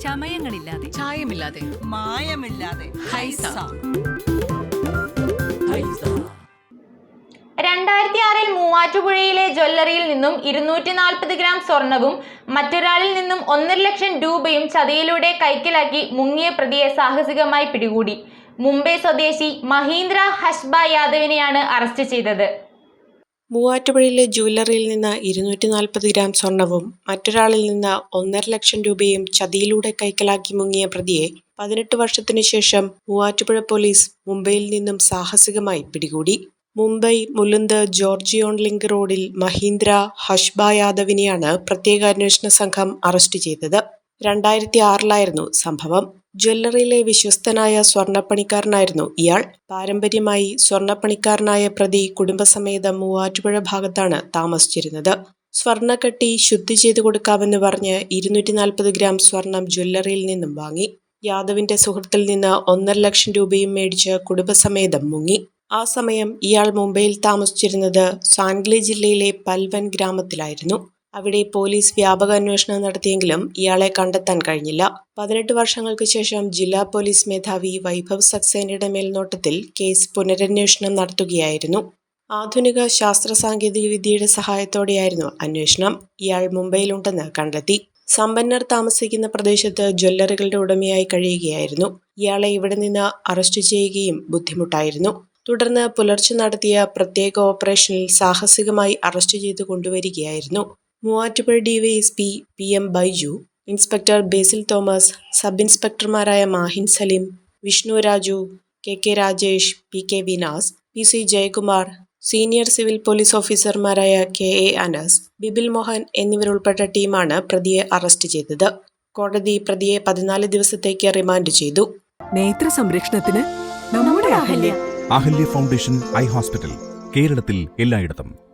ചമയങ്ങളില്ലാതെ. ചായമില്ലാതെ. മായമില്ലാതെ. ഹൈസ. രണ്ടായിരത്തി ആറിൽ മൂവാറ്റുപുഴയിലെ ജ്വല്ലറിയിൽ നിന്നും ഇരുന്നൂറ്റി നാൽപ്പത് ഗ്രാം സ്വർണവും മറ്റൊരാളിൽ നിന്നും ഒന്നര ലക്ഷം രൂപയും ചതിയിലൂടെ കൈക്കലാക്കി മുങ്ങിയ പ്രതിയെ സാഹസികമായി പിടികൂടി. മുംബൈ സ്വദേശി മഹീന്ദ്ര ഹഷ്ബ യാദവിനെയാണ് അറസ്റ്റ് ചെയ്തത്. മൂവാറ്റുപുഴയിലെ ജ്വല്ലറിയിൽ നിന്ന് ഇരുന്നൂറ്റി നാൽപ്പത് ഗ്രാം സ്വർണവും മറ്റൊരാളിൽ നിന്ന് ഒന്നര ലക്ഷം രൂപയും ചതിയിലൂടെ കൈക്കലാക്കി മുങ്ങിയ പ്രതിയെ പതിനെട്ട് വർഷത്തിനു ശേഷം മൂവാറ്റുപുഴ പോലീസ് മുംബൈയിൽ നിന്നും സാഹസികമായി പിടികൂടി. മുംബൈ മുലുന്ത് ജോർജിയോൺ ലിങ്ക് റോഡിൽ മഹീന്ദ്ര ഹഷ്ബ യാദവിനെയാണ് പ്രത്യേക അന്വേഷണ സംഘം അറസ്റ്റ് ചെയ്തത്. രണ്ടായിരത്തി ആറിലായിരുന്നു സംഭവം. ജ്വല്ലറിയിലെ വിശ്വസ്തനായ സ്വർണപ്പണിക്കാരനായിരുന്നു ഇയാൾ. പാരമ്പര്യമായി സ്വർണപ്പണിക്കാരനായ പ്രതി കുടുംബസമേതം മൂവാറ്റുപുഴ ഭാഗത്താണ് താമസിച്ചിരുന്നത്. സ്വർണക്കെട്ടി ശുദ്ധി ചെയ്തു കൊടുക്കാമെന്ന് പറഞ്ഞ് ഇരുന്നൂറ്റി നാൽപ്പത് ഗ്രാം സ്വർണം ജ്വല്ലറിയിൽ നിന്നും വാങ്ങി. യാദവിന്റെ സുഹൃത്തിൽ നിന്ന് ഒന്നര ലക്ഷം രൂപയും മേടിച്ച് കുടുംബസമേതം മുങ്ങി. ആ സമയം ഇയാൾ മുംബൈയിൽ താമസിച്ചിരുന്നത് സാൻഗ്ലി ജില്ലയിലെ പൽവൻ ഗ്രാമത്തിലായിരുന്നു. അവിടെ പോലീസ് വ്യാപക അന്വേഷണം നടത്തിയെങ്കിലും ഇയാളെ കണ്ടെത്താൻ കഴിഞ്ഞില്ല. പതിനെട്ട് വർഷങ്ങൾക്ക് ശേഷം ജില്ലാ പോലീസ് മേധാവി വൈഭവ് സക്സേനയുടെ മേൽനോട്ടത്തിൽ കേസ് പുനരന്വേഷണം നടത്തുകയായിരുന്നു. ആധുനിക ശാസ്ത്ര സാങ്കേതിക വിദ്യയുടെ സഹായത്തോടെയായിരുന്നു അന്വേഷണം. ഇയാൾ മുംബൈയിലുണ്ടെന്ന് കണ്ടെത്തി. സമ്പന്നർ താമസിക്കുന്ന പ്രദേശത്ത് ജ്വല്ലറികളുടെ ഉടമയായി കഴിയുകയായിരുന്നു. ഇയാളെ ഇവിടെ നിന്ന് അറസ്റ്റ് ചെയ്യുകയും ബുദ്ധിമുട്ടായിരുന്നു. തുടർന്ന് പുലർച്ചെ നടത്തിയ പ്രത്യേക ഓപ്പറേഷനിൽ സാഹസികമായി അറസ്റ്റ് ചെയ്തു കൊണ്ടുവരികയായിരുന്നു. Muvattupuzha DYSP P M Baiju inspector Basil Thomas sub ഇൻസ്പെക്ടർമാരായ Mahin Saleem Vishnu Raju K K Rajesh P K Vinas P C Jayakumar senior civil police ഓഫീസർമാരായ കെ എ അനസ് ബിബിൽ മോഹൻ എന്നിവരുൾപ്പെട്ട ടീമാണ് പ്രതിയെ അറസ്റ്റ് ചെയ്തത്. കോടതി പ്രതിയെ പതിനാല് ദിവസത്തേക്ക് റിമാൻഡ് ചെയ്തു. നേത്ര സംരക്ഷണത്തിന് നമ്മുടെ Ahalya. Ahalya foundation eye hospital കേരളത്തിൽ എല്ലായിടത്തും.